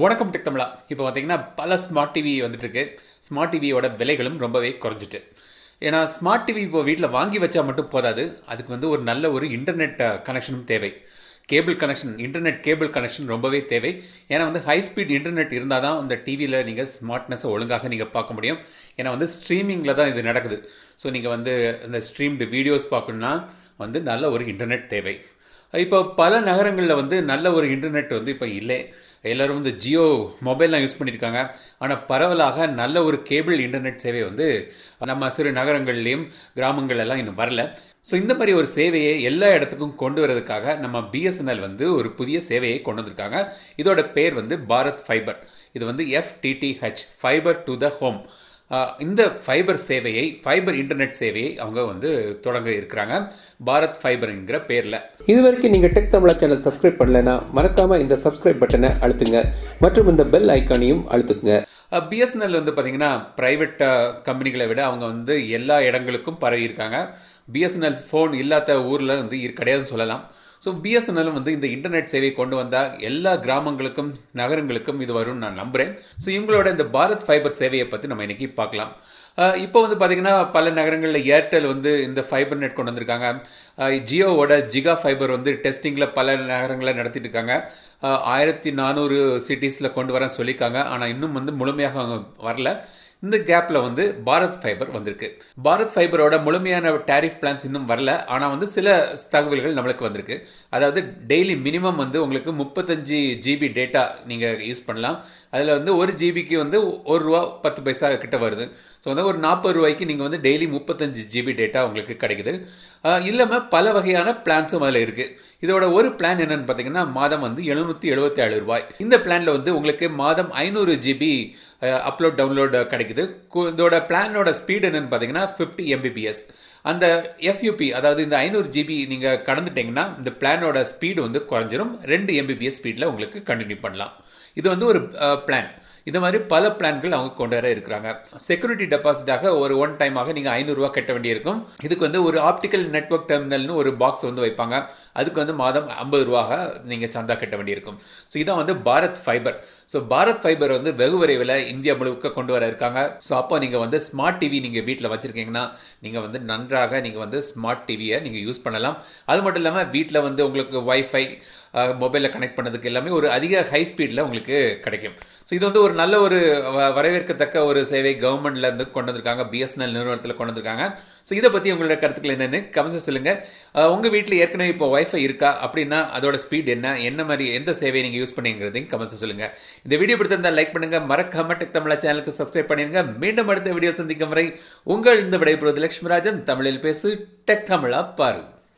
வணக்கம் டெக் தமிழா. இப்போ பார்த்தீங்கன்னா பல ஸ்மார்ட் டிவி வந்துட்டு இருக்கு ஸ்மார்ட் டிவியோட விலைகளும் ரொம்பவே குறைஞ்சிட்டு. ஏன்னா ஸ்மார்ட் டிவி இப்போ வீட்டில் வாங்கி வச்சா மட்டும் போதாது. அதுக்கு வந்து ஒரு நல்ல ஒரு இன்டர்நெட் கனெக்ஷனும் தேவை. Cable connection internet cable connection ரொம்பவே தேவை. ஏன்னா வந்து ஹை ஸ்பீட் இன்டர்நெட் இருந்தால் தான் அந்த டிவியில் நீங்கள் ஸ்மார்ட்னஸை ஒழுங்காக நீங்கள் பார்க்க முடியும். ஏன்னா வந்து ஸ்ட்ரீமிங்கில் தான் இது நடக்குது. ஸோ நீங்கள் வந்து இந்த ஸ்ட்ரீம்டு வீடியோஸ் பார்க்கணுன்னா வந்து நல்ல ஒரு இன்டர்நெட் தேவை. இப்போ பல நகரங்களில் வந்து நல்ல ஒரு இன்டர்நெட் வந்து இப்போ இல்லை. எல்லோரும் வந்து ஜியோ மொபைல்லாம் யூஸ் பண்ணியிருக்காங்க ஆனால் பரவலாக நல்ல ஒரு கேபிள் இன்டர்நெட் சேவை வந்து நம்ம சிறு நகரங்கள்லேயும் கிராமங்கள் எல்லாம் இன்னும் வரல. ஸோ இந்த மாதிரி ஒரு சேவையை எல்லா இடத்துக்கும் கொண்டு வரதுக்காக நம்ம பிஎஸ்என்எல் வந்து ஒரு புதிய சேவையை கொண்டு வந்திருக்காங்க. இதோட பேர் வந்து பாரத் ஃபைபர். இது வந்து FTTH fibre to the home இந்த ஃபைபர் சேவையை ஃபைபர் இன்டர்நெட் சேவையை அவங்க வந்து தொடங்க இருக்கிறாங்க. பாரத் ஃபைபர்ங்கிற பேரில். இது வரைக்கும் நீங்கள் டெக் தமிழா சேனல் சப்ஸ்கிரைப் பண்ணலைன்னா மறக்காம இந்த சப்ஸ்கிரைப் பட்டனை அழுத்துங்க. மற்றும் இந்த பெல் ஐக்கானையும் அழுத்துங்க பிஎஸ்என்எல் வந்து பார்த்தீங்கன்னா ப்ரைவேட் கம்பெனிகளை விட அவங்க வந்து எல்லா இடங்களுக்கும் பரவி இருக்காங்க பிஎஸ்என்எல் ஃபோன் இல்லாத ஊரில் வந்து கிடையாதுன்னு சொல்லலாம். ஸோ பிஎஸ்என்எல் வந்து இந்த இன்டர்நெட் சேவை கொண்டு வந்தால் எல்லா கிராமங்களுக்கும் நகரங்களுக்கும் இது வரும்னு நான் நம்புகிறேன் ஸோ இவங்களோட இந்த பாரத் ஃபைபர் சேவையை பற்றி நம்ம இன்னைக்கு பார்க்கலாம். இப்போ வந்து பார்த்தீங்கன்னா பல நகரங்களில் ஏர்டெல் வந்து இந்த ஃபைபர் நெட் கொண்டு வந்திருக்காங்க. ஜியோவோட ஜிகா ஃபைபர் வந்து டெஸ்டிங்கில் பல நகரங்களில் நடத்திட்டு இருக்காங்க. ஆயிரத்தி நானூறு சிட்டிஸில் கொண்டு வரேன்னு சொல்லியிருக்காங்க. ஆனால் இன்னும் வந்து முழுமையாக அவங்க வரல. இந்த கேப்ல வந்து பாரத் ஃபைபர் வந்திருக்கு. பாரத் ஃபைபரோட முழுமையான டேரிஃப் பிளான்ஸ் இன்னும் வரல. ஆனால் வந்து சில தகவல்கள் நம்மளுக்கு வந்திருக்கு. அதாவது டெய்லி மினிமம் வந்து உங்களுக்கு முப்பத்தஞ்சு ஜிபி டேட்டா நீங்கள் யூஸ் பண்ணலாம். அதில் வந்து ஒரு ஜிபிக்கு வந்து ஒரு ரூபா பத்து பைசா கிட்ட வருது. ஸோ வந்து ஒரு நாற்பது ரூபாய்க்கு நீங்கள் வந்து டெய்லி முப்பத்தஞ்சு ஜிபி டேட்டா உங்களுக்கு கிடைக்குது. இல்லாமல் பல வகையான பிளான்ஸும் அதில் இருக்குது இதோட ஒரு பிளான் என்னன்னு பார்த்தீங்கன்னா மாதம் வந்து எழுநூற்றி எழுபத்தி ஏழு ரூபாய். இந்த பிளானில் வந்து உங்களுக்கு மாதம் ஐநூறு ஜிபி அப்லோட் டவுன்லோட் கிடைக்குது. இதோட பிளானோட ஸ்பீடு என்னன்னு பார்த்தீங்கன்னா ஃபிஃப்டி எம்பிபிஎஸ் அந்த எஃப்யூபி அதாவது இந்த ஐநூறு ஜிபி நீங்கள் கடந்துட்டீங்கன்னா இந்த பிளானோட ஸ்பீடு வந்து குறைஞ்சிரும். ரெண்டு எம்பிபிஎஸ் ஸ்பீடில் உங்களுக்கு கண்டினியூ பண்ணலாம். இது வந்து ஒரு பிளான் இந்த மாதிரி பல பிளான்கள் அவங்க கொண்டு வர இருக்கிறாங்க. செக்யூரிட்டி டெபாசிட்டாக ஒரு ஒன் டைமாக நீங்கள் ஐநூறுரூவா கட்ட வேண்டியிருக்கும். இதுக்கு வந்து ஒரு ஆப்டிக்கல் நெட்வொர்க் டெர்மினல்னு ஒரு பாக்ஸ் வந்து வைப்பாங்க. அதுக்கு வந்து மாதம் ஐம்பது ரூபாக நீங்கள் சந்தா கட்ட வேண்டியிருக்கும். ஸோ இதான் வந்து Bharat fibre so Bharat fibre வந்து வெகு விரைவில் இந்தியா முழுக்க கொண்டு வர இருக்காங்க. ஸோ அப்போ நீங்கள் வந்து ஸ்மார்ட் டிவி நீங்கள் வீட்டில் வச்சுருக்கீங்கன்னா நீங்கள் வந்து நன்றாக நீங்கள் வந்து ஸ்மார்ட் டிவியை நீங்கள் யூஸ் பண்ணலாம். அது மட்டும் இல்லாமல் வீட்டில் வந்து உங்களுக்கு வைஃபை மொபைலில் கனெக்ட் பண்ணதுக்கு எல்லாமே ஒரு அதிக ஹை ஸ்பீடில் உங்களுக்கு கிடைக்கும். ஸோ இது வந்து ஒரு நல்ல ஒரு வ- வரவேற்கத்தக்க ஒரு சேவை கவர்மெண்ட்ல இருந்து கொண்டு வந்திருக்காங்க பிஎஸ்என்எல் நிறுவனத்தில் கொண்டு வந்திருக்காங்க ஸோ இதை பற்றி உங்களோட கருத்துக்கள் என்னென்னு கமெண்ட்ஸ் சொல்லுங்கள் உங்கள் வீட்டில் ஏற்கனவே இப்போ ஒய்ஃபை இருக்கா? அப்படின்னா அதோட ஸ்பீட் என்ன? என்ன மாதிரி எந்த சேவையை நீங்கள் யூஸ் பண்ணிங்கிறதையும் கமெண்ட்ஸ் சொல்லுங்கள் இந்த வீடியோ பிடித்திருந்தால் லைக் பண்ணுங்க. மறக்காம டெக் தமிழா சேனலுக்கு சப்ஸ்கிரைப் பண்ணிருங்க. மீண்டும் அடுத்த வீடியோ சந்திக்கும் வரை உங்கள் இந்த விடைபெறுவது லட்சுமிராஜன். தமிழில் பேசு டெக் தமிழா பாரு.